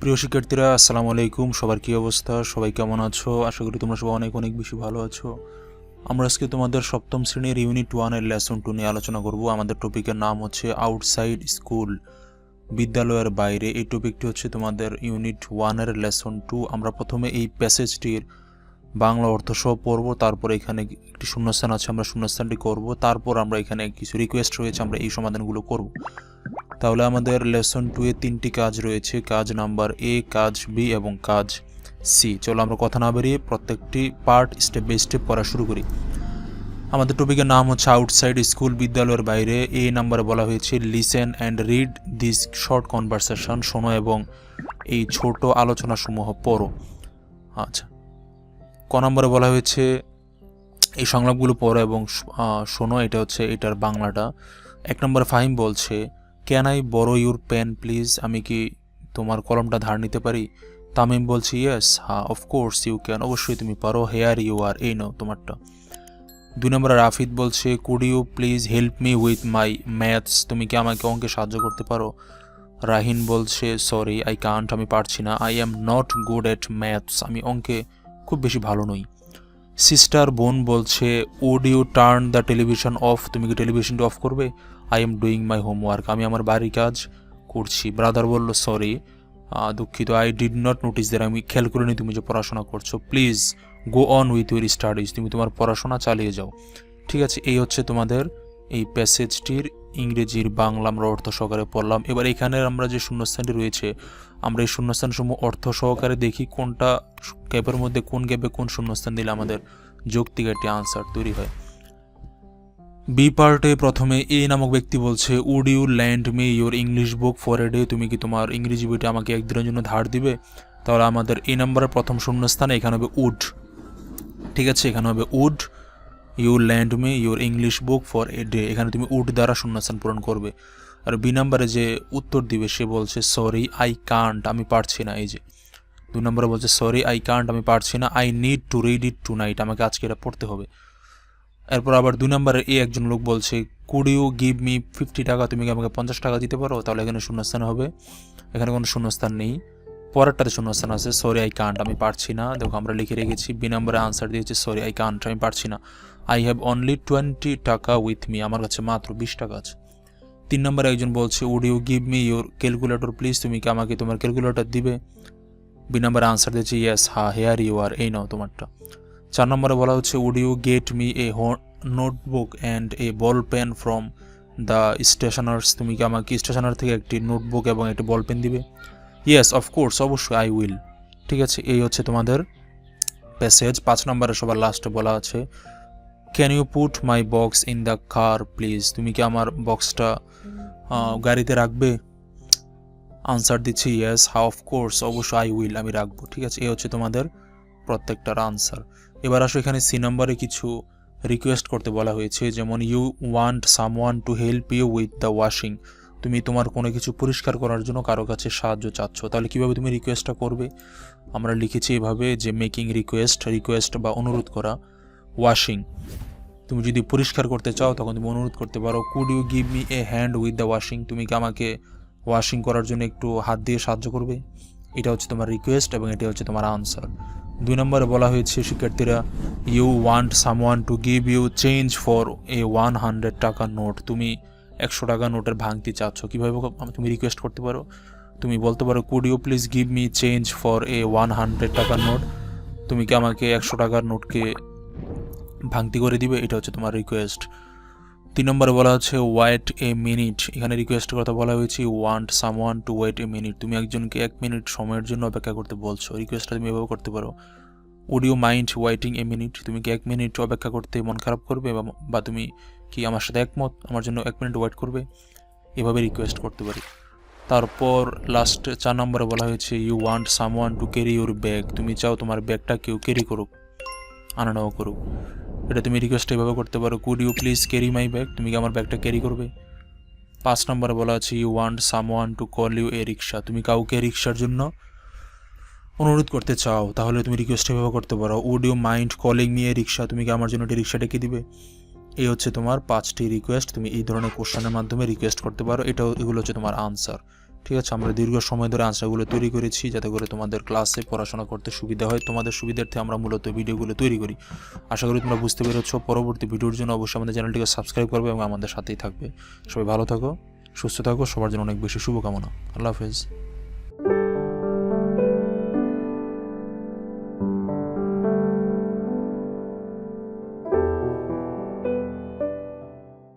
প্রিয় শিক্ষার্থীরা, আসসালামু আলাইকুম। সবার কী অবস্থা? সবাই কেমন আছো? আশা করি তোমরা সবাই অনেক অনেক বেশি ভালো আছো। আমরা আজকে তোমাদের সপ্তম শ্রেণির ইউনিট ওয়ানের লেসন টু নিয়ে আলোচনা করব। আমাদের টপিকের নাম হচ্ছে আউটসাইড স্কুল বিদ্যালয়ের বাইরে। এই টপিকটি হচ্ছে তোমাদের ইউনিট ওয়ানের লেসন টু আমরা প্রথমে এই প্যাসেজটির বাংলা অর্থ সহ পড়ব। তারপর এখানে একটি শূন্যস্থান আছে, আমরা শূন্যস্থানটি করব। তারপর আমরা এখানে কিছু রিকোয়েস্ট রয়েছে, আমরা এই সমাধানগুলো করব। তাহলে আমাদের লেসন টু এ তিনটি কাজ রয়েছে, কাজ নাম্বার এ কাজ বি এবং কাজ সি চলো আমরা কথা না বেরিয়ে প্রত্যেকটি পার্ট স্টেপ বাই স্টেপ পড়া শুরু করি। আমাদের টপিকের নাম হচ্ছে আউটসাইড স্কুল বিদ্যালয়ের বাইরে। এ নাম্বারে বলা হয়েছে listen and read this short conversation শোনো এবং এই ছোট আলোচনাসমূহ পড়ো। আচ্ছা। ক নম্বরে বলা হয়েছে, এই সংলাপগুলো পড়ো এবং শোনো, এটা হচ্ছে, এটার বাংলাটা। এক নম্বরে ফাহিম বলছে can I borrow your pen please আমি কি তোমার কলমটা ধার নিতে পারি? তামিম বলছি ইয়েস হ্যাঁ অফকোর্স ইউ ক্যান অবশ্যই তুমি পারো। হেয়ার ইউ আর এই নাও তোমারটা। দুই নম্বরে রাফিদ বলছে could you please help me with my maths তুমি কি আমাকে অঙ্কে সাহায্য করতে পারো? রাহিন বলছে সরি আই কান্ট আমি পারছি না। I am not good at maths আমি অঙ্কে খুব বেশি ভালো নই। সিস্টার বোন বলছে would you turn the television off তুমি কি টেলিভিশনটা অফ করবে? I am doing my homework আমি আমার বাড়ির কাজ করছি। ব্রাদার বলল সরি দুঃখিত I did not notice there আমি খেয়াল করিনি তুমি যে পড়াশোনা করছ। Please go on with your studies তুমি তোমার পড়াশোনা চালিয়ে যাও। ঠিক আছে, এই হচ্ছে তোমাদের এই প্যাসেজটির ইংরেজির বাংলা, আমরা অর্থ সহকারে পড়লাম। এবার এখানে আমরা যে শূন্যস্থানটি রয়েছে, আমরা এই শূন্যস্থানসমূহ অর্থ সহকারে দেখি, কোনটা গ্যাপের মধ্যে কোন গ্যাপে কোন শূন্যস্থান দিলে আমাদের যৌক্তিক একটি আনসার তৈরি হয়। বি পার্টে প্রথমে এ নামক ব্যক্তি বলছে would you lend me your English book for a day তুমি কি তোমার ইংরেজি বইটা আমাকে একদিনের জন্য ধার দিবে? তাহলে আমাদের এই নাম্বারের প্রথম শূন্যস্থানে এখানে হবে উড ঠিক আছে, এখানে হবে would you lend me your English book for a day এখানে তুমি উড দ্বারা শূন্যস্থান পূরণ করবে। আর বি নাম্বারে যে উত্তর দিবে, সে বলছে সরি আই কান্ট আমি পারছি না। এই যে দুই নম্বরে বলছে সরি আই কান্ট আমি পারছি না। I need to read it tonight আমাকে আজকে এটা পড়তে হবে। এরপর আবার দুই নম্বরে এই একজন লোক বলছে could you give me fifty টাকা? তুমি কি আমাকে পঞ্চাশ টাকা দিতে পারো? তাহলে এখানে শূন্যস্থান হবে। এখানে কোনো শূন্যস্থান নেই। পরেরটাতে শূন্যস্থান আছে সরি আই কান্ট আমি পারছি না। দেখো, আমরা লিখে রেখেছি, বি নম্বরে আনসার দিয়েছি সরি আই কান্ট আমি পারছি না। আই হ্যাভ অনলি টোয়েন্টি টাকা উইথ মি আমার কাছে মাত্র বিশ টাকা আছে। তিন নম্বরে একজন বলছে would you give me your calculator please তুমি কি আমাকে তোমার ক্যালকুলেটর দিবে? বি নম্বরে আনসার দিয়েছি ইয়েস হা হেয়ার ইউ আর এই নাও তোমারটা। চার নম্বরে বলা হচ্ছে would you get me a notebook and a ball pen from the stationers তুমি কি আমাকে স্টেশনার থেকে একটি নোটবুক এবং একটি বল পেন দিবে ইয়েস অফকোর্স অবশ্যই আই উইল ঠিক আছে, এই হচ্ছে তোমাদের প্যাসেজ পাঁচ নম্বরে সবার লাস্টে বলা আছে can you put my box in the car please তুমি কি আমার বক্সটা গাড়িতে রাখবে? আনসার দিচ্ছি ইয়েস হা অফকোর্স অবশ্যই আই উইল আমি রাখব। ঠিক আছে, এই হচ্ছে তোমাদের প্রত্যেকটার আনসার এবার আসো, এখানে সি নম্বরে কিছু রিকোয়েস্ট করতে বলা হয়েছে, যেমন you want someone to help you with the washing তুমি তোমার কোনো কিছু পরিষ্কার করার জন্য কারও কাছে সাহায্য চাচ্ছ। তাহলে কীভাবে তুমি রিকোয়েস্টটা করবে? আমরা লিখেছি এভাবে যে মেকিং রিকোয়েস্ট রিকোয়েস্ট বা অনুরোধ করা ওয়াশিং তুমি যদি পরিষ্কার করতে চাও, তখন তুমি অনুরোধ করতে পারো could you give me a hand with the washing তুমি কি আমাকে ওয়াশিং করার জন্য একটু হাত দিয়ে সাহায্য করবে? এটা হচ্ছে তোমার রিকোয়েস্ট এবং এটা হচ্ছে তোমার আনসার দুই নম্বরে বলা হয়েছে, শিক্ষার্থীরা you want someone to give you change for a one hundred টাকা নোট তুমি একশো টাকা নোটের ভাঙতি চাচ্ছ। কীভাবে তুমি রিকোয়েস্ট করতে পারো? তুমি বলতে পারো could you please give me change for a one hundred টাকার নোট তুমি কি আমাকে একশো টাকার নোটকে ভাঙতি করে দিবে? এটা হচ্ছে তোমার রিকোয়েস্ট তিন নম্বরে বলা হচ্ছে ওয়েট এ মিনিট এখানে রিকোয়েস্টের কথা বলা হয়েছে want someone to wait a minute তুমি একজনকে এক মিনিট সময়ের জন্য অপেক্ষা করতে বলছো। রিকোয়েস্টটা তুমি এভাবে করতে পারো। Would you mind waiting a minute তুমি কি এক মিনিট অপেক্ষা করতে মন খারাপ করবে বা- বা তুমি কি আমার সাথে একমত? আমার জন্য এক মিনিট ওয়েট করবে? এভাবে রিকোয়েস্ট করতে পারি। তারপর লাস্ট চার নম্বরে বলা হয়েছে you want someone to carry your bag তুমি চাও তোমার ব্যাগটা কেউ ক্যারি করুক আনা নেওয়া করুক। এটা তুমি রিকোয়েস্ট এভাবে করতে পারো could you please carry my bag তুমি কি আমার ব্যাগটা ক্যারি করবে? পাঁচ নম্বরে বলা আছে you want someone to call you a rickshaw তুমি কাউকে রিক্সার জন্য অনুরোধ করতে চাও, তাহলে তুমি রিকোয়েস্ট এভাবে করতে পারো would you mind calling a rickshaw তুমি কি আমার জন্য একটি রিক্সা ডেকে দিবে? এই হচ্ছে তোমার পাঁচটি রিকোয়েস্ট তুমি এই ধরনের কোশ্চেনের মাধ্যমে রিকোয়েস্ট করতে পারো, এটাও, এগুলো হচ্ছে তোমার আনসার ঠিক আছে, আমরা দীর্ঘ সময় ধরে আনসারগুলো তৈরি করেছি, যাতে করে তোমাদের ক্লাসে পড়াশোনা করতে সুবিধা হয়। তোমাদের সুবিধার্থে আমরা মূলত ভিডিওগুলো তৈরি করি। আশা করি তোমরা বুঝতে পেরেছ, পরবর্তী ভিডিওর জন্য অবশ্যই আমাদের চ্যানেলটিকে সাবস্ক্রাইব করবে এবং আমাদের সাথেই থাকবে। সবাই ভালো থাকো, সুস্থ থাকো, সবার জন্য অনেক বেশি শুভকামনা। আল্লাহ হাফেজ।